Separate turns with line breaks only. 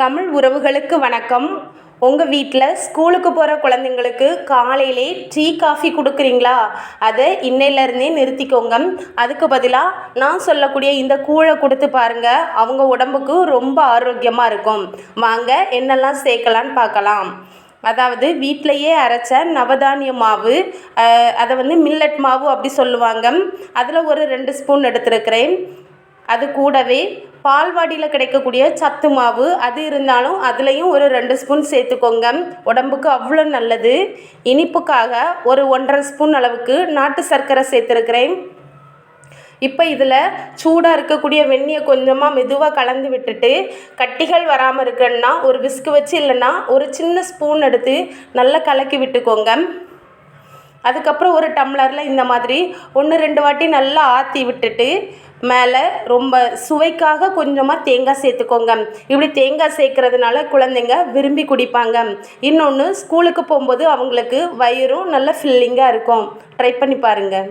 தமிழ் உறவுகளுக்கு வணக்கம். உங்கள் வீட்டில் ஸ்கூலுக்கு போகிற குழந்தைங்களுக்கு காலையிலே டீ காஃபி கொடுக்குறீங்களா? அதை இன்னையிலேருந்தே நிறுத்திக்கோங்க. அதுக்கு பதிலாக நான் சொல்லக்கூடிய இந்த கூழை கொடுத்து பாருங்கள் அவங்க உடம்புக்கு ரொம்ப ஆரோக்கியமாக இருக்கும். வாங்க என்னெல்லாம் சேர்க்கலான்னு பார்க்கலாம். அதாவது வீட்டிலையே அரைச்ச நவதானிய மாவு அதை வந்து மில்லட் மாவு அப்படி சொல்லுவாங்க. அதில் ஒரு ரெண்டு ஸ்பூன் எடுத்துருக்கிறேன். அது கூடவே பால்வாடியில் கிடைக்கக்கூடிய சத்து மாவு அது இருந்தாலும் அதுலேயும் ஒரு ரெண்டு ஸ்பூன் சேர்த்துக்கோங்க. உடம்புக்கு அவ்வளோ நல்லது. இனிப்புக்காக ஒரு ஒன்றரை ஸ்பூன் அளவுக்கு நாட்டு சர்க்கரை சேர்த்துருக்கிறேன். இப்போ இதில் சூடாக இருக்கக்கூடிய வெந்நியை கொஞ்சமாக மெதுவாக கலந்து விட்டுட்டு கட்டிகள் வராமல் இருக்குன்னா ஒரு விஸ்கு வச்சு இல்லைன்னா ஒரு சின்ன ஸ்பூன் எடுத்து நல்லா கலக்கி விட்டுக்கோங்க. அதுக்கப்புறம் ஒரு டம்ளரில் இந்த மாதிரி ஒன்று ரெண்டு வாட்டி நல்லா ஆற்றி விட்டுட்டு மேலே ரொம்ப சுவைக்காக கொஞ்சமாக தேங்காய் சேர்த்துக்கோங்க. இப்படி தேங்காய் சேர்க்கறதுனால குழந்தைங்க விரும்பி குடிப்பாங்க. இன்னொன்று ஸ்கூலுக்கு போகும்போது அவங்களுக்கு வயிறும் நல்ல ஃபில்லிங்காக இருக்கும். ட்ரை பண்ணி பாருங்கள்